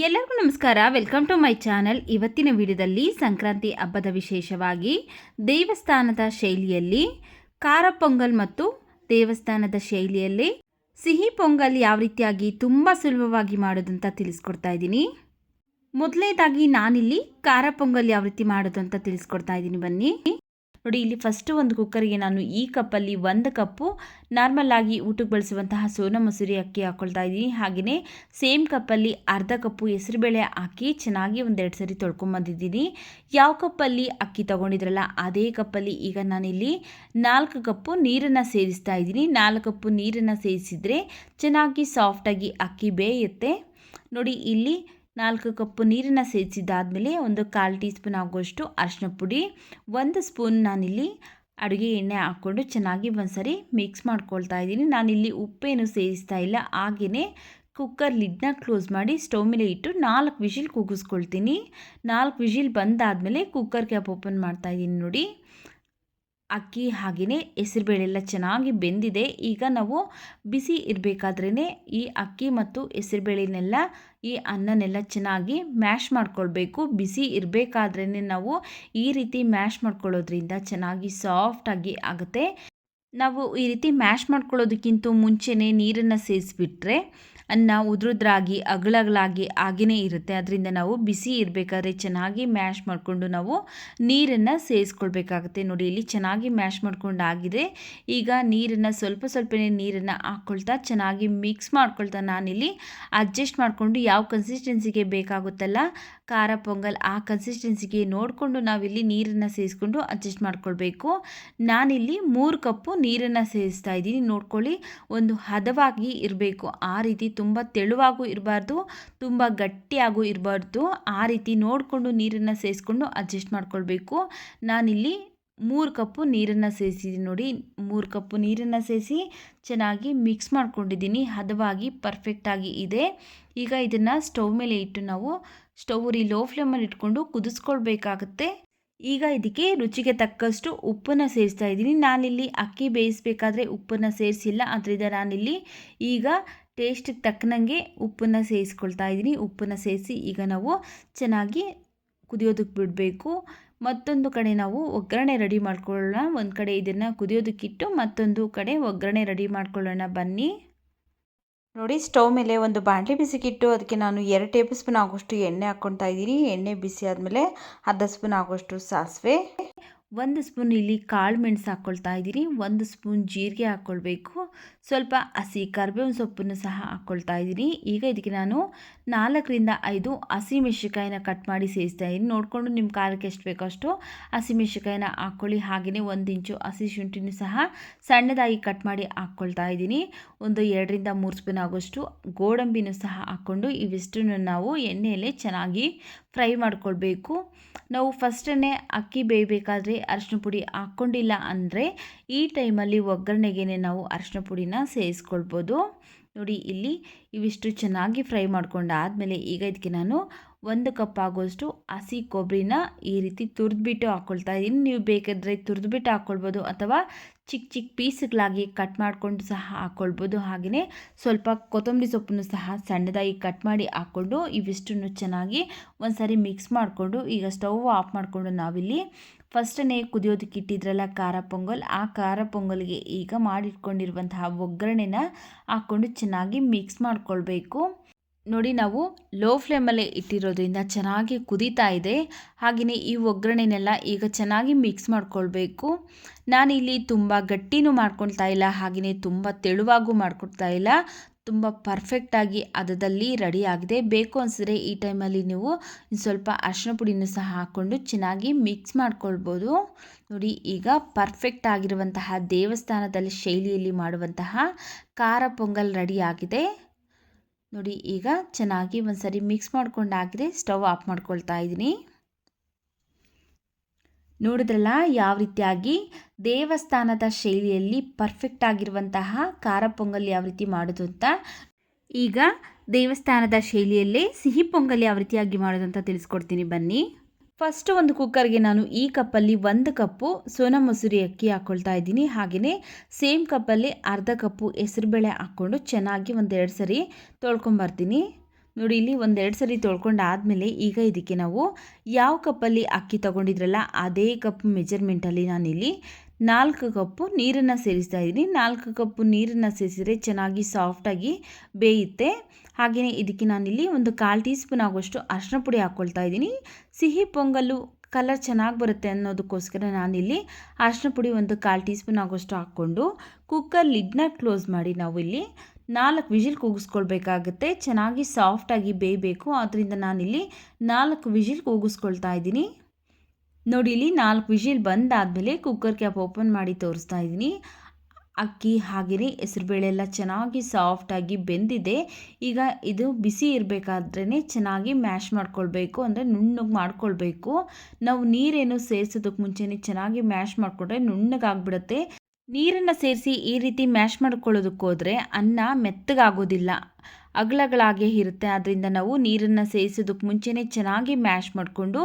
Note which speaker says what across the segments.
Speaker 1: ಎಲ್ಲರಿಗೂ ನಮಸ್ಕಾರ. Welcome to my channel ಇವತ್ತಿನ ವಿಡಿಯೋದಲ್ಲಿ ಸಂಕ್ರಾಂತಿ ಹಬ್ಬದ ವಿಶೇಷವಾಗಿ ದೇವಸ್ಥಾನದ ಶೈಲಿಯಲ್ಲಿ ಖಾರ ಪೊಂಗಲ್ ಮತ್ತು ದೇವಸ್ಥಾನದ ಶೈಲಿಯಲ್ಲಿ ಸಿಹಿ ಪೊಂಗಲ್ ಯಾವ ರೀತಿಯಾಗಿ ತುಂಬ ಸುಲಭವಾಗಿ ಮಾಡೋದಂತ ತಿಳಿಸ್ಕೊಡ್ತಾ ಇದ್ದೀನಿ. ಮೊದಲನೇದಾಗಿ ನಾನಿಲ್ಲಿ ಖಾರ ಪೊಂಗಲ್ ಯಾವ ರೀತಿ ಮಾಡೋದು ಅಂತ ತಿಳಿಸ್ಕೊಡ್ತಾ ಇದ್ದೀನಿ. ಬನ್ನಿ. ನೋಡಿ, ಇಲ್ಲಿ ಫಸ್ಟು ಒಂದು ಕುಕ್ಕರ್ಗೆ ನಾನು ಈ ಕಪ್ಪಲ್ಲಿ ಒಂದು ಕಪ್ಪು ನಾರ್ಮಲ್ ಆಗಿ ಊಟಕ್ಕೆ ಬಳಸುವಂತಹ ಸೋನಾ ಮಸೂರಿ ಅಕ್ಕಿ ಹಾಕ್ಕೊಳ್ತಾ ಇದ್ದೀನಿ. ಹಾಗೆಯೇ ಸೇಮ್ ಕಪ್ಪಲ್ಲಿ ಅರ್ಧ ಕಪ್ಪು ಹೆಸರುಬೇಳೆ ಹಾಕಿ ಚೆನ್ನಾಗಿ ಒಂದೆರಡು ಸರಿ ತೊಳ್ಕೊಂಬಂದಿದ್ದೀನಿ. ಯಾವ ಕಪ್ಪಲ್ಲಿ ಅಕ್ಕಿ ತೊಗೊಂಡಿದ್ರಲ್ಲ, ಅದೇ ಕಪ್ಪಲ್ಲಿ ಈಗ ನಾನಿಲ್ಲಿ ನಾಲ್ಕು ಕಪ್ಪು ನೀರನ್ನು ಸೇರಿಸ್ತಾ ಇದ್ದೀನಿ. ನಾಲ್ಕು ಕಪ್ಪು ನೀರನ್ನು ಸೇರಿಸಿದರೆ ಚೆನ್ನಾಗಿ ಸಾಫ್ಟಾಗಿ ಅಕ್ಕಿ ಬೇಯುತ್ತೆ. ನೋಡಿ, ಇಲ್ಲಿ ನಾಲ್ಕು ಕಪ್ಪು ನೀರನ್ನು ಸೇರಿಸಿದ್ದಾದಮೇಲೆ ಒಂದು ಕಾಲು ಟೀ ಸ್ಪೂನ್ ಆಗುವಷ್ಟು ಅರಿಶಿನ ಪುಡಿ, ಒಂದು ಸ್ಪೂನ್ ನಾನಿಲ್ಲಿ ಅಡುಗೆ ಎಣ್ಣೆ ಹಾಕ್ಕೊಂಡು ಚೆನ್ನಾಗಿ ಒಂದ್ಸರಿ ಮಿಕ್ಸ್ ಮಾಡ್ಕೊಳ್ತಾ ಇದ್ದೀನಿ. ನಾನಿಲ್ಲಿ ಉಪ್ಪೇನು ಸೇರಿಸ್ತಾ ಇಲ್ಲ ಹಾಗೆಯೇ ಕುಕ್ಕರ್ ಲಿಡ್ನ ಕ್ಲೋಸ್ ಮಾಡಿ ಸ್ಟವ್ ಮೇಲೆ ಇಟ್ಟು ನಾಲ್ಕು ವಿಷಿಲ್ ಕೂಗಿಸ್ಕೊಳ್ತೀನಿ ನಾಲ್ಕು ವಿಷಿಲ್ ಬಂದಾದಮೇಲೆ ಕುಕ್ಕರ್ ಕ್ಯಾಪ್ ಓಪನ್ ಮಾಡ್ತಾಯಿದ್ದೀನಿ ನೋಡಿ. ಅಕ್ಕಿ ಹಾಗೆಯೇ ಹೆಸರುಬೇಳೆ ಎಲ್ಲ ಚೆನ್ನಾಗಿ ಬೆಂದಿದೆ. ಈಗ ನಾವು ಬಿಸಿ ಇರಬೇಕಾದ್ರೇ ಈ ಅಕ್ಕಿ ಮತ್ತು ಹೆಸರುಬೇಳೆನೆಲ್ಲ ಈ ಅನ್ನನೆಲ್ಲ ಚೆನ್ನಾಗಿ ಮ್ಯಾಶ್ ಮಾಡ್ಕೊಳ್ಬೇಕು. ಬಿಸಿ ಇರಬೇಕಾದ್ರೇ ನಾವು ಈ ರೀತಿ ಮ್ಯಾಶ್ ಮಾಡ್ಕೊಳ್ಳೋದ್ರಿಂದ ಚೆನ್ನಾಗಿ ಸಾಫ್ಟಾಗಿ ಆಗುತ್ತೆ. ನಾವು ಈ ರೀತಿ ಮ್ಯಾಶ್ ಮಾಡ್ಕೊಳ್ಳೋದಕ್ಕಿಂತ ಮುಂಚೆನೇ ನೀರನ್ನು ಸೇರಿಸ್ಬಿಟ್ರೆ ಅನ್ನ ಉದ್ರುದ್ರಾಗಿ ಅಗಳಗಳಾಗಿ ಆಗಿನೇ ಇರುತ್ತೆ. ಅದರಿಂದ ನಾವು ಬಿಸಿ ಇರಬೇಕಾದ್ರೆ ಚೆನ್ನಾಗಿ ಮ್ಯಾಶ್ ಮಾಡಿಕೊಂಡು ನಾವು ನೀರನ್ನು ಸೇರಿಸ್ಕೊಳ್ಬೇಕಾಗುತ್ತೆ ನೋಡಿ, ಇಲ್ಲಿ ಚೆನ್ನಾಗಿ ಮ್ಯಾಶ್ ಮಾಡ್ಕೊಂಡು ಆಗಿದೆ ಈಗ ನೀರನ್ನು ಸ್ವಲ್ಪ ಸ್ವಲ್ಪನೇ ನೀರನ್ನು ಹಾಕ್ಕೊಳ್ತಾ ಚೆನ್ನಾಗಿ ಮಿಕ್ಸ್ ಮಾಡ್ಕೊಳ್ತಾ ನಾನಿಲ್ಲಿ ಅಡ್ಜಸ್ಟ್ ಮಾಡಿಕೊಂಡು ಯಾವ ಕನ್ಸಿಸ್ಟೆನ್ಸಿಗೆ ಬೇಕಾಗುತ್ತಲ್ಲ, ಖಾರ, ಪೊಂಗಲ್ ಆ ಕನ್ಸಿಸ್ಟೆನ್ಸಿಗೆ ನೋಡಿಕೊಂಡು ನಾವಿಲ್ಲಿ ನೀರನ್ನು ಸೇರಿಸ್ಕೊಂಡು ಅಡ್ಜಸ್ಟ್ ಮಾಡ್ಕೊಳ್ಬೇಕು. ನಾನಿಲ್ಲಿ ಮೂರು ಕಪ್ಪು ನೀರನ್ನು ಸೇರಿಸ್ತಾ ಇದ್ದೀನಿ. ನೋಡ್ಕೊಳ್ಳಿ, ಒಂದು ಹದವಾಗಿ ಇರಬೇಕು. ಆ ರೀತಿ ತುಂಬ ತೆಳುವಾಗೂ ಇರಬಾರ್ದು, ತುಂಬ ಗಟ್ಟಿಯಾಗೂ ಇರಬಾರ್ದು. ಆ ರೀತಿ ನೋಡಿಕೊಂಡು ನೀರನ್ನು ಸೇರಿಸ್ಕೊಂಡು ಅಡ್ಜಸ್ಟ್ ಮಾಡ್ಕೊಳ್ಬೇಕು. ನಾನಿಲ್ಲಿ ಮೂರು ಕಪ್ಪು ನೀರನ್ನು ಸೇರಿಸಿದ್ದೀನಿ ನೋಡಿ. ಮೂರು ಕಪ್ಪು ನೀರನ್ನು ಸೇರಿಸಿ ಚೆನ್ನಾಗಿ ಮಿಕ್ಸ್ ಮಾಡ್ಕೊಂಡಿದ್ದೀನಿ ಹದವಾಗಿ ಪರ್ಫೆಕ್ಟಾಗಿ ಇದೆ. ಈಗ ಇದನ್ನು ಸ್ಟವ್ ಮೇಲೆ ಇಟ್ಟು ನಾವು ಸ್ಟವ್ ರೀ ಲೋ ಫ್ಲೇಮಲ್ಲಿ ಇಟ್ಕೊಂಡು ಕುದಿಸ್ಕೊಳ್ಬೇಕಾಗತ್ತೆ. ಈಗ ಇದಕ್ಕೆ ರುಚಿಗೆ ತಕ್ಕಷ್ಟು ಉಪ್ಪನ್ನು ಸೇರಿಸ್ತಾ ಇದ್ದೀನಿ ನಾನಿಲ್ಲಿ ಅಕ್ಕಿ ಬೇಯಿಸಬೇಕಾದ್ರೆ ಉಪ್ಪನ್ನು ಸೇರಿಸಿಲ್ಲ. ಆದ್ದರಿಂದ ನಾನಿಲ್ಲಿ ಈಗ ಟೇಸ್ಟಿಗೆ ತಕ್ಕನಂಗೆ ಉಪ್ಪನ್ನು ಸೇರಿಸ್ಕೊಳ್ತಾ ಇದ್ದೀನಿ. ಉಪ್ಪನ್ನು ಸೇರಿಸಿ ಈಗ ನಾವು ಚೆನ್ನಾಗಿ ಕುದಿಯೋದಕ್ಕೆ ಬಿಡಬೇಕು. ಮತ್ತೊಂದು ಕಡೆ ನಾವು ಒಗ್ಗರಣೆ ರೆಡಿ ಮಾಡ್ಕೊಳ್ಳೋಣ. ಒಂದು ಕಡೆ ಇದನ್ನು ಕುದಿಯೋದಕ್ಕಿಟ್ಟು ಮತ್ತೊಂದು ಕಡೆ ಒಗ್ಗರಣೆ ರೆಡಿ ಮಾಡ್ಕೊಳ್ಳೋಣ. ಬನ್ನಿ. ನೋಡಿ, ಸ್ಟವ್ ಮೇಲೆ ಒಂದು ಬಾಣಲೆ ಬಿಸಿಗಿಟ್ಟು, ಅದಕ್ಕೆ ನಾನು ಎರಡು ಟೇಬಲ್ ಸ್ಪೂನ್ ಆಗೋಷ್ಟು ಎಣ್ಣೆ ಹಾಕ್ಕೊತಾ ಇದ್ದೀನಿ. ಎಣ್ಣೆ ಬಿಸಿ ಆದಮೇಲೆ ಅರ್ಧ ಸ್ಪೂನ್ ಆಗೋಷ್ಟು ಸಾಸಿವೆ. ಒಂದು ಸ್ಪೂನ್ ಇಲ್ಲಿ ಕಾಳು ಮೆಣಸು ಹಾಕ್ಕೊಳ್ತಾ ಇದ್ದೀನಿ ಒಂದು ಸ್ಪೂನ್ ಜೀರಿಗೆ ಹಾಕ್ಕೊಳ್ಬೇಕು ಸ್ವಲ್ಪ ಹಸಿ ಕರಿಬೇವಿನ ಸೊಪ್ಪನ್ನು ಸಹ ಹಾಕ್ಕೊಳ್ತಾ ಇದ್ದೀನಿ ಈಗ ಇದಕ್ಕೆ ನಾನು ನಾಲ್ಕರಿಂದ ಐದು ಹಸಿ ಮೆಣಸಿಕಾಯಿನ ಕಟ್ ಮಾಡಿ ಸೇರಿಸ್ತಾ ಇದ್ದೀನಿ. ನೋಡಿಕೊಂಡು ನಿಮ್ಮ ಖಾರಕ್ಕೆ ಎಷ್ಟು ಬೇಕೋ ಅಷ್ಟು ಹಸಿ ಮೆಣಸಿಕಾಯಿನ ಹಾಕ್ಕೊಳ್ಳಿ ಹಾಗೆಯೇ ಒಂದು ಇಂಚು ಹಸಿ ಶುಂಠಿನೂ ಸಹ ಸಣ್ಣದಾಗಿ ಕಟ್ ಮಾಡಿ ಹಾಕ್ಕೊಳ್ತಾ ಇದ್ದೀನಿ. ಒಂದು ಎರಡರಿಂದ ಮೂರು ಸ್ಪೂನ್ ಆಗೋಷ್ಟು ಗೋಡಂಬಿನೂ ಸಹ ಹಾಕ್ಕೊಂಡು ಇವಿಷ್ಟನ್ನು ನಾವು ಎಣ್ಣೆಯಲ್ಲೇ ಚೆನ್ನಾಗಿ ಫ್ರೈ ಮಾಡಿಕೊಳ್ಬೇಕು. ನಾವು ಫಸ್ಟನ್ನೇ ಅಕ್ಕಿ ಬೇಯಬೇಕಾದ್ರೆ ಅರಿಶಿನ ಪುಡಿ ಹಾಕ್ಕೊಂಡಿಲ್ಲ ಅಂದರೆ ಈ ಟೈಮಲ್ಲಿ ಒಗ್ಗರಣೆಗೆ ನಾವು ಅರಿಶಿನ ಪುಡಿನ ಸೇರಿಸ್ಕೊಳ್ಬೋದು. ನೋಡಿ, ಇಲ್ಲಿ ಇವಿಷ್ಟು ಚೆನ್ನಾಗಿ ಫ್ರೈ ಮಾಡ್ಕೊಂಡಾದಮೇಲೆ ಈಗ ಇದಕ್ಕೆ ನಾನು ಒಂದು ಕಪ್ ಆಗೋಷ್ಟು ಹಸಿ ಕೊಬ್ಬರಿನ ಈ ರೀತಿ ತುರಿದ್ಬಿಟ್ಟು ಹಾಕ್ಕೊಳ್ತಾ ಇದ್ದೀನಿ ನೀವು ಬೇಕಾದರೆ ತುರಿದ್ಬಿಟ್ಟು ಹಾಕ್ಕೊಳ್ಬೋದು ಅಥವಾ ಚಿಕ್ಕ ಚಿಕ್ಕ ಪೀಸ್ಗಳಾಗಿ ಕಟ್ ಮಾಡಿಕೊಂಡು ಸಹ ಹಾಕ್ಕೊಳ್ಬೋದು ಹಾಗೆಯೇ ಸ್ವಲ್ಪ ಕೊತ್ತಂಬರಿ ಸೊಪ್ಪನ್ನು ಸಹ ಸಣ್ಣದಾಗಿ ಕಟ್ ಮಾಡಿ ಹಾಕ್ಕೊಂಡು ಇವಿಷ್ಟನ್ನು ಚೆನ್ನಾಗಿ ಒಂದು ಸಾರಿ ಮಿಕ್ಸ್ ಮಾಡಿಕೊಂಡು ಈಗ ಸ್ಟವ್ ಆಫ್ ಮಾಡಿಕೊಂಡು ನಾವಿಲ್ಲಿ ಫಸ್ಟನೇ ಕುದಿಯೋದಕ್ಕೆ ಇಟ್ಟಿದ್ರಲ್ಲ ಖಾರ ಪೊಂಗಲ್, ಆ ಖಾರ ಪೊಂಗಲ್ಗೆ ಈಗ ಮಾಡಿಟ್ಕೊಂಡಿರುವಂತಹ ಒಗ್ಗರಣೆನ ಹಾಕ್ಕೊಂಡು ಚೆನ್ನಾಗಿ ಮಿಕ್ಸ್ ಮಾಡ್ಕೊಳ್ಬೇಕು. ನೋಡಿ ನಾವು ಲೋ ಫ್ಲೇಮಲ್ಲೇ ಇಟ್ಟಿರೋದ್ರಿಂದ ಚೆನ್ನಾಗಿ ಕುದೀತಾ ಇದೆ. ಹಾಗೆಯೇ ಈ ಒಗ್ಗರಣೆನೆಲ್ಲ ಈಗ ಚೆನ್ನಾಗಿ ಮಿಕ್ಸ್ ಮಾಡ್ಕೊಳ್ಬೇಕು. ನಾನಿಲ್ಲಿ ತುಂಬ ಗಟ್ಟಿನೂ ಮಾಡ್ಕೊಳ್ತಾ ಇಲ್ಲ ಹಾಗೆಯೇ ತುಂಬ ತೆಳುವಾಗೂ ಮಾಡ್ಕೊಳ್ತಾ ಇಲ್ಲ. ತುಂಬ ಪರ್ಫೆಕ್ಟಾಗಿ ಅದದಲ್ಲಿ ರೆಡಿ ಆಗಿದೆ. ಬೇಕು ಅನಿಸಿದ್ರೆ ಈ ಟೈಮಲ್ಲಿ ನೀವು ಸ್ವಲ್ಪ ಅರಿಶಿನ ಪುಡಿನೂ ಸಹ ಹಾಕ್ಕೊಂಡು ಚೆನ್ನಾಗಿ ಮಿಕ್ಸ್ ಮಾಡ್ಕೊಳ್ಬೋದು. ನೋಡಿ, ಈಗ ಪರ್ಫೆಕ್ಟ್ ಆಗಿರುವಂತಹ ದೇವಸ್ಥಾನದಲ್ಲಿ ಶೈಲಿಯಲ್ಲಿ ಮಾಡುವಂತಹ ಖಾರ ಪೊಂಗಲ್ ರೆಡಿ ಆಗಿದೆ. ನೋಡಿ, ಈಗ ಚೆನ್ನಾಗಿ ಒಂದ್ಸರಿ ಮಿಕ್ಸ್ ಮಾಡ್ಕೊಂಡಾಗಿದೆ ಸ್ಟವ್ ಆಫ್ ಮಾಡ್ಕೊಳ್ತಾ ಇದ್ದೀನಿ. ನೋಡಿದ್ರಲ್ಲ, ಯಾವ ರೀತಿಯಾಗಿ ದೇವಸ್ಥಾನದ ಶೈಲಿಯಲ್ಲಿ ಪರ್ಫೆಕ್ಟ್ ಆಗಿರುವಂತಹ ಖಾರ ಪೊಂಗಲ್ ಯಾವ ರೀತಿ ಮಾಡೋದು ಅಂತ ಈಗ ದೇವಸ್ಥಾನದ ಶೈಲಿಯಲ್ಲೇ ಸಿಹಿ ಪೊಂಗಲ್ ಯಾವ ರೀತಿಯಾಗಿ ಮಾಡೋದು ಅಂತ ತಿಳಿಸ್ಕೊಡ್ತೀನಿ, ಬನ್ನಿ. ಫಸ್ಟ್ ಒಂದು ಕುಕ್ಕರ್ಗೆ ನಾನು ಈ ಕಪ್ಪಲ್ಲಿ ಒಂದು ಕಪ್ಪು ಸೋನಾ ಮಸೂರಿ ಅಕ್ಕಿ ಹಾಕ್ಕೊಳ್ತಾ ಇದ್ದೀನಿ. ಹಾಗೆಯೇ ಸೇಮ್ ಕಪ್ಪಲ್ಲಿ ಅರ್ಧ ಕಪ್ಪು ಹೆಸರುಬೇಳೆ ಹಾಕ್ಕೊಂಡು ಚೆನ್ನಾಗಿ ಒಂದೆರಡು ಸರಿ ತೊಳ್ಕೊಂಬರ್ತೀನಿ. ನೋಡಿ, ಇಲ್ಲಿ ಒಂದೆರಡು ಸರಿ ತೊಳ್ಕೊಂಡು ಆದಮೇಲೆ ಈಗ ಇದಕ್ಕೆ ನಾವು ಯಾವ ಕಪ್ಪಲ್ಲಿ ಅಕ್ಕಿ ತೊಗೊಂಡಿದ್ರಲ್ಲ, ಅದೇ ಕಪ್ ಮೆಜರ್ಮೆಂಟಲ್ಲಿ ನಾನಿಲ್ಲಿ ನಾಲ್ಕು ಕಪ್ಪು ನೀರನ್ನು ಸೇರಿಸ್ತಾ ಇದ್ದೀನಿ. ನಾಲ್ಕು ಕಪ್ಪು ನೀರನ್ನು ಸೇರಿಸಿದರೆ ಚೆನ್ನಾಗಿ ಸಾಫ್ಟಾಗಿ ಬೇಯುತ್ತೆ. ಹಾಗೆಯೇ ಇದಕ್ಕೆ ನಾನಿಲ್ಲಿ ಒಂದು ಕಾಲು ಟೀ ಸ್ಪೂನ್ ಆಗುವಷ್ಟು ಅರಿಶಿನ ಪುಡಿ ಹಾಕ್ಕೊಳ್ತಾ ಇದ್ದೀನಿ. ಸಿಹಿ ಪೊಂಗಲ್ಲು ಕಲರ್ ಚೆನ್ನಾಗಿ ಬರುತ್ತೆ ಅನ್ನೋದಕ್ಕೋಸ್ಕರ ನಾನಿಲ್ಲಿ ಅರಿಶಿನ ಪುಡಿ ಒಂದು ಕಾಲು ಟೀ ಸ್ಪೂನ್ ಆಗುವಷ್ಟು ಹಾಕ್ಕೊಂಡು ಕುಕ್ಕರ್ ಲಿಡ್ನ ಕ್ಲೋಸ್ ಮಾಡಿ ನಾವು ಇಲ್ಲಿ ನಾಲ್ಕು ವಿಜಿಲ್ ಕೂಗಿಸ್ಕೊಳ್ಬೇಕಾಗುತ್ತೆ. ಚೆನ್ನಾಗಿ ಸಾಫ್ಟಾಗಿ ಬೇಯಬೇಕು. ಆದ್ದರಿಂದ ನಾನಿಲ್ಲಿ ನಾಲ್ಕು ವಿಜಿಲ್ ಕೂಗಿಸ್ಕೊಳ್ತಾ ಇದ್ದೀನಿ. ನೋಡಿ, ಇಲ್ಲಿ ನಾಲ್ಕು ವಿಜಿಲ್ ಬಂದಾದಮೇಲೆ ಕುಕ್ಕರ್ ಕ್ಯಾಪ್ ಓಪನ್ ಮಾಡಿ ತೋರಿಸ್ತಾ ಇದ್ದೀನಿ. ಅಕ್ಕಿ ಹಾಗೆಯೇ ಹೆಸರುಬೇಳೆ ಎಲ್ಲ ಚೆನ್ನಾಗಿ ಸಾಫ್ಟಾಗಿ ಬೆಂದಿದೆ. ಈಗ ಇದು ಬಿಸಿ ಇರಬೇಕಾದ್ರೇ ಚೆನ್ನಾಗಿ ಮ್ಯಾಶ್ ಮಾಡ್ಕೊಳ್ಬೇಕು, ಅಂದರೆ ನುಣ್ಣಗೆ ಮಾಡ್ಕೊಳ್ಬೇಕು. ನಾವು ನೀರೇನು ಸೇರಿಸೋದಕ್ಕೆ ಮುಂಚೆನೇ ಚೆನ್ನಾಗಿ ಮ್ಯಾಶ್ ಮಾಡಿಕೊಂಡ್ರೆ ನುಣ್ಣಗಾಗ್ಬಿಡುತ್ತೆ. ನೀರನ್ನು ಸೇರಿಸಿ ಈ ರೀತಿ ಮ್ಯಾಶ್ ಮಾಡ್ಕೊಳ್ಳೋದಕ್ಕೋದ್ರೆ ಅನ್ನ ಮೆತ್ತಗಾಗೋದಿಲ್ಲ. ಅಗಲಗಳಾಗೇ ಇರುತ್ತೆ. ಅದರಿಂದ ನಾವು ನೀರನ್ನು ಸೇರಿಸೋದಕ್ಕೆ ಮುಂಚೆನೇ ಚೆನ್ನಾಗಿ ಮ್ಯಾಶ್ ಮಾಡಿಕೊಂಡು,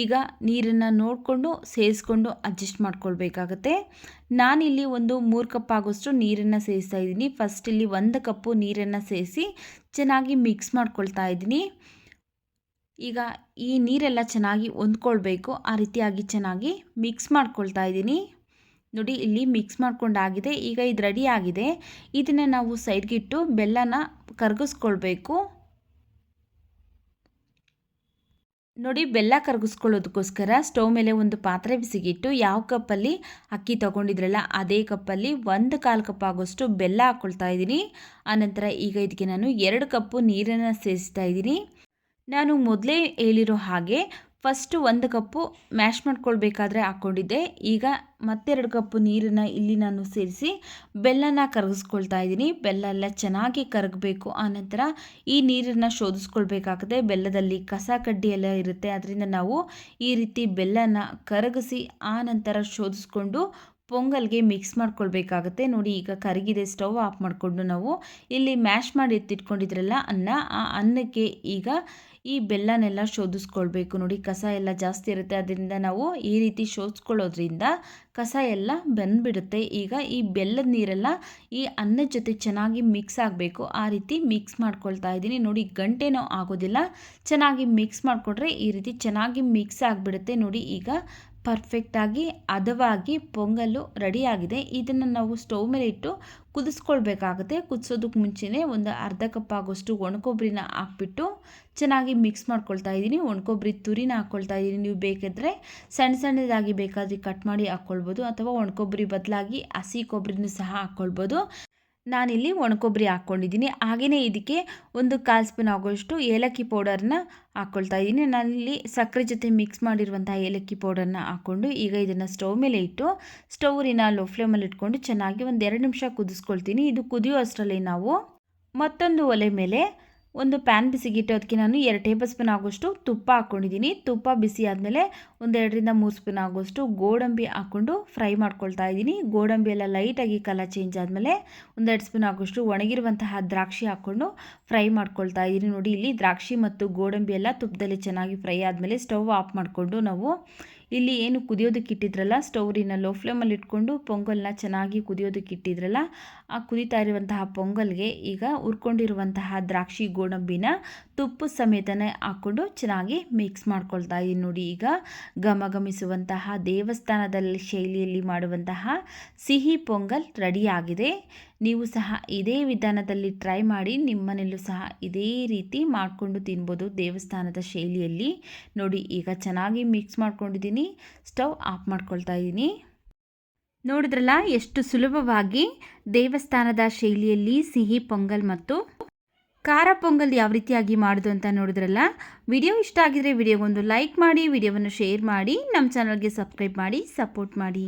Speaker 1: ಈಗ ನೀರನ್ನು ನೋಡಿಕೊಂಡು ಸೇರಿಸ್ಕೊಂಡು ಅಡ್ಜಸ್ಟ್ ಮಾಡ್ಕೊಳ್ಬೇಕಾಗತ್ತೆ. ನಾನಿಲ್ಲಿ ಒಂದು ಮೂರು ಕಪ್ ಆಗೋಷ್ಟು ನೀರನ್ನು ಸೇರಿಸ್ತಾ ಇದ್ದೀನಿ. ಫಸ್ಟ್ ಇಲ್ಲಿ ಒಂದು ಕಪ್ಪು ನೀರನ್ನು ಸೇರಿಸಿ ಚೆನ್ನಾಗಿ ಮಿಕ್ಸ್ ಮಾಡ್ಕೊಳ್ತಾ ಇದ್ದೀನಿ. ಈಗ ಈ ನೀರೆಲ್ಲ ಚೆನ್ನಾಗಿ ಹೊಂದ್ಕೊಳ್ಬೇಕು. ಆ ರೀತಿಯಾಗಿ ಚೆನ್ನಾಗಿ ಮಿಕ್ಸ್ ಮಾಡ್ಕೊಳ್ತಾ ಇದ್ದೀನಿ. ನೋಡಿ, ಇಲ್ಲಿ ಮಿಕ್ಸ್ ಮಾಡ್ಕೊಂಡಾಗಿದೆ. ಈಗ ಇದು ರೆಡಿ ಆಗಿದೆ. ಇದನ್ನು ನಾವು ಸೈಡ್ಗಿಟ್ಟು ಬೆಲ್ಲನ ಕರಗಿಸ್ಕೊಳ್ಬೇಕು. ನೋಡಿ, ಬೆಲ್ಲ ಕರಗಿಸ್ಕೊಳ್ಳೋದಕ್ಕೋಸ್ಕರ ಸ್ಟವ್ ಮೇಲೆ ಒಂದು ಪಾತ್ರೆ ಬಿಸಿಗಿಟ್ಟು ಯಾವ ಕಪ್ಪಲ್ಲಿ ಅಕ್ಕಿ ತೊಗೊಂಡಿದ್ರಲ್ಲ, ಅದೇ ಕಪ್ಪಲ್ಲಿ ಒಂದು ಕಾಲು ಕಪ್ ಆಗೋಷ್ಟು ಬೆಲ್ಲ ಹಾಕ್ಕೊಳ್ತಾ ಇದ್ದೀನಿ. ಆನಂತರ ಈಗ ಇದಕ್ಕೆ ನಾನು ಎರಡು ಕಪ್ಪು ನೀರನ್ನು ಸೇರಿಸ್ತಾ ಇದ್ದೀನಿ. ನಾನು ಮೊದಲೇ ಹೇಳಿರೋ ಹಾಗೆ ಫಸ್ಟು ಒಂದು ಕಪ್ಪು ಮ್ಯಾಶ್ ಮಾಡ್ಕೊಳ್ಬೇಕಾದ್ರೆ ಹಾಕ್ಕೊಂಡಿದ್ದೆ. ಈಗ ಮತ್ತೆರಡು ಕಪ್ಪು ನೀರನ್ನು ಇಲ್ಲಿ ನಾನು ಸೇರಿಸಿ ಬೆಲ್ಲನ ಕರಗಿಸ್ಕೊಳ್ತಾ ಇದ್ದೀನಿ. ಬೆಲ್ಲ ಎಲ್ಲ ಚೆನ್ನಾಗಿ ಕರಗಬೇಕು. ಆನಂತರ ಈ ನೀರನ್ನು ಶೋಧಿಸ್ಕೊಳ್ಬೇಕಾಗುತ್ತೆ. ಬೆಲ್ಲದಲ್ಲಿ ಕಸ ಕಡ್ಡಿ ಎಲ್ಲ ಇರುತ್ತೆ. ಅದರಿಂದ ನಾವು ಈ ರೀತಿ ಬೆಲ್ಲನ ಕರಗಿಸಿ ಆ ನಂತರ ಶೋಧಿಸ್ಕೊಂಡು ಪೊಂಗಲ್ಗೆ ಮಿಕ್ಸ್ ಮಾಡ್ಕೊಳ್ಬೇಕಾಗುತ್ತೆ. ನೋಡಿ ಈಗ ಕರಗಿದೆ. ಸ್ಟವ್ ಆಫ್ ಮಾಡಿಕೊಂಡು ನಾವು ಇಲ್ಲಿ ಮ್ಯಾಶ್ ಮಾಡಿ ಎತ್ತಿಟ್ಕೊಂಡಿದ್ರಲ್ಲ ಅನ್ನ, ಆ ಅನ್ನಕ್ಕೆ ಈಗ ಈ ಬೆಲ್ಲನೆಲ್ಲ ಶೋಧಿಸ್ಕೊಳ್ಬೇಕು. ನೋಡಿ, ಕಸ ಎಲ್ಲ ಜಾಸ್ತಿ ಇರುತ್ತೆ. ಅದರಿಂದ ನಾವು ಈ ರೀತಿ ಶೋಧಿಸ್ಕೊಳ್ಳೋದ್ರಿಂದ ಕಸ ಎಲ್ಲ ಬಂದುಬಿಡುತ್ತೆ. ಈಗ ಈ ಬೆಲ್ಲದ ನೀರೆಲ್ಲ ಈ ಅನ್ನದ ಜೊತೆ ಚೆನ್ನಾಗಿ ಮಿಕ್ಸ್ ಆಗಬೇಕು. ಆ ರೀತಿ ಮಿಕ್ಸ್ ಮಾಡ್ಕೊಳ್ತಾ ಇದ್ದೀನಿ. ನೋಡಿ, ಗಂಟೆನೂ ಆಗೋದಿಲ್ಲ. ಚೆನ್ನಾಗಿ ಮಿಕ್ಸ್ ಮಾಡಿಕೊಟ್ರೆ ಈ ರೀತಿ ಚೆನ್ನಾಗಿ ಮಿಕ್ಸ್ ಆಗಿಬಿಡುತ್ತೆ. ನೋಡಿ, ಈಗ ಪರ್ಫೆಕ್ಟಾಗಿ, ಹದವಾಗಿ ಪೊಂಗಲ್ಲು ರೆಡಿಯಾಗಿದೆ. ಇದನ್ನು ನಾವು ಸ್ಟವ್ ಮೇಲೆ ಇಟ್ಟು ಕುದಿಸ್ಕೊಳ್ಬೇಕಾಗುತ್ತೆ. ಕುದಿಸೋದಕ್ಕೆ ಮುಂಚೆನೇ ಒಂದು ಅರ್ಧ ಕಪ್ ಆಗೋಷ್ಟು ಒಣಕೊಬ್ಬರಿನ ಹಾಕ್ಬಿಟ್ಟು ಚೆನ್ನಾಗಿ ಮಿಕ್ಸ್ ಮಾಡ್ಕೊಳ್ತಾ ಇದ್ದೀನಿ. ಒಣಕೊಬ್ಬರಿ ತುರಿನ ಹಾಕ್ಕೊಳ್ತಾ ಇದ್ದೀನಿ. ನೀವು ಬೇಕಿದ್ರೆ ಸಣ್ಣ ಸಣ್ಣದಾಗಿ ಬೇಕಾದರೆ ಕಟ್ ಮಾಡಿ ಹಾಕ್ಕೊಳ್ಬೋದು ಅಥವಾ ಒಣಕೊಬ್ಬರಿ ಬದಲಾಗಿ ಹಸಿ ಕೊಬ್ಬರಿನೂ ಸಹ ಹಾಕ್ಕೊಳ್ಬೋದು. ನಾನಿಲ್ಲಿ ಒಣಕೊಬ್ಬರಿ ಹಾಕ್ಕೊಂಡಿದ್ದೀನಿ. ಹಾಗೆಯೇ ಇದಕ್ಕೆ ಒಂದು ಕಾಲು ಸ್ಪೂನ್ ಆಗೋಷ್ಟು ಏಲಕ್ಕಿ ಪೌಡರ್ನ ಹಾಕ್ಕೊಳ್ತಾ ಇದ್ದೀನಿ ನಾನಿಲ್ಲಿ ಸಕ್ಕರೆ ಜೊತೆ ಮಿಕ್ಸ್ ಮಾಡಿರುವಂಥ ಏಲಕ್ಕಿ ಪೌಡರ್ನ ಹಾಕ್ಕೊಂಡು ಈಗ ಇದನ್ನು ಸ್ಟವ್ ಮೇಲೆ ಇಟ್ಟು ಸ್ಟೌರಿನ ಲೋ ಫ್ಲೇಮಲ್ಲಿ ಇಟ್ಕೊಂಡು ಚೆನ್ನಾಗಿ ಒಂದು ಎರಡು ನಿಮಿಷ ಕುದಿಸ್ಕೊಳ್ತೀನಿ. ಇದು ಕುದಿಯೋ ಅಷ್ಟರಲ್ಲಿ ನಾವು ಮತ್ತೊಂದು ಒಲೆ ಮೇಲೆ ಒಂದು ಪ್ಯಾನ್ ಬಿಸಿಗಿಟ್ಟು ಅದಕ್ಕೆ ನಾನು ಎರಡು ಟೇಬಲ್ ಸ್ಪೂನ್ ಆಗೋಷ್ಟು ತುಪ್ಪ ಹಾಕ್ಕೊಂಡಿದ್ದೀನಿ. ತುಪ್ಪ ಬಿಸಿ ಆದಮೇಲೆ ಒಂದೆರಡರಿಂದ ಮೂರು ಸ್ಪೂನ್ ಆಗೋಷ್ಟು ಗೋಡಂಬಿ ಹಾಕ್ಕೊಂಡು ಫ್ರೈ ಮಾಡ್ಕೊಳ್ತಾ ಇದ್ದೀನಿ. ಗೋಡಂಬಿ ಎಲ್ಲ ಲೈಟಾಗಿ ಕಲರ್ ಚೇಂಜ್ ಆದಮೇಲೆ ಒಂದೆರಡು ಸ್ಪೂನ್ ಆಗೋಷ್ಟು ಒಣಗಿರುವಂತಹ ದ್ರಾಕ್ಷಿ ಹಾಕ್ಕೊಂಡು ಫ್ರೈ ಮಾಡ್ಕೊಳ್ತಾ ಇದ್ದೀನಿ. ನೋಡಿ, ಇಲ್ಲಿ ದ್ರಾಕ್ಷಿ ಮತ್ತು ಗೋಡಂಬಿ ಎಲ್ಲ ತುಪ್ಪದಲ್ಲಿ ಚೆನ್ನಾಗಿ ಫ್ರೈ ಆದಮೇಲೆ ಸ್ಟವ್ ಆಫ್ ಮಾಡಿಕೊಂಡು ನಾವು ಇಲ್ಲಿ ಏನು ಕುದಿಯೋದಕ್ಕೆ ಇಟ್ಟಿದ್ರಲ್ಲ, ಸ್ಟೌವಿನ ಲೋ ಫ್ಲೇಮಲ್ಲಿ ಇಟ್ಕೊಂಡು ಪೊಂಗಲ್ನ ಚೆನ್ನಾಗಿ ಕುದಿಯೋದಕ್ಕೆ ಇಟ್ಟಿದ್ರಲ್ಲ, ಆ ಕುದಿತಾ ಇರುವಂತಹ ಪೊಂಗಲ್ಗೆ ಈಗ ಹುರ್ಕೊಂಡಿರುವಂತಹ ದ್ರಾಕ್ಷಿ ಗೋಡಂಬಿನ ತುಪ್ಪ ಸಮೇತನೇ ಹಾಕ್ಕೊಂಡು ಚೆನ್ನಾಗಿ ಮಿಕ್ಸ್ ಮಾಡ್ಕೊಳ್ತಾ ಇದ್ದೀನಿ ನೋಡಿ ಈಗ. ಘಮಘಮಿಸುವಂತಹ ದೇವಸ್ಥಾನದಲ್ಲಿ ಶೈಲಿಯಲ್ಲಿ ಮಾಡುವಂತಹ ಸಿಹಿ ಪೊಂಗಲ್ ರೆಡಿಯಾಗಿದೆ ನೀವು ಸಹ ಇದೇ ವಿಧಾನದಲ್ಲಿ ಟ್ರೈ ಮಾಡಿ ನಿಮ್ಮನೆಯಲ್ಲೂ ಸಹ ಇದೇ ರೀತಿ ಮಾಡಿಕೊಂಡು ತಿನ್ಬೋದು ದೇವಸ್ಥಾನದ ಶೈಲಿಯಲ್ಲಿ. ನೋಡಿ ಈಗ ಚೆನ್ನಾಗಿ ಮಿಕ್ಸ್ ಮಾಡ್ಕೊಂಡಿದ್ದೀನಿ. ಸ್ಟವ್ ಆಫ್ ಮಾಡ್ಕೊಳ್ತಾ ಇದ್ದೀನಿ ನೋಡಿದ್ರಲ್ಲ ಎಷ್ಟು ಸುಲಭವಾಗಿ ದೇವಸ್ಥಾನದ ಶೈಲಿಯಲ್ಲಿ ಸಿಹಿ ಪೊಂಗಲ್ ಮತ್ತು ಖಾರ ಪೊಂಗಲ್ ಯಾವ ರೀತಿಯಾಗಿ ಮಾಡೋದು ಅಂತ ನೋಡಿದ್ರಲ್ಲ, ವಿಡಿಯೋ ಇಷ್ಟ ಆಗಿದ್ರೆ ವಿಡಿಯೋಗೊಂದು ಲೈಕ್ ಮಾಡಿ, ವಿಡಿಯೋವನ್ನು ಶೇರ್ ಮಾಡಿ, ನಮ್ಮ ಚಾನಲ್ಗೆ ಸಬ್ಸ್ಕ್ರೈಬ್ ಮಾಡಿ, ಸಪೋರ್ಟ್ ಮಾಡಿ.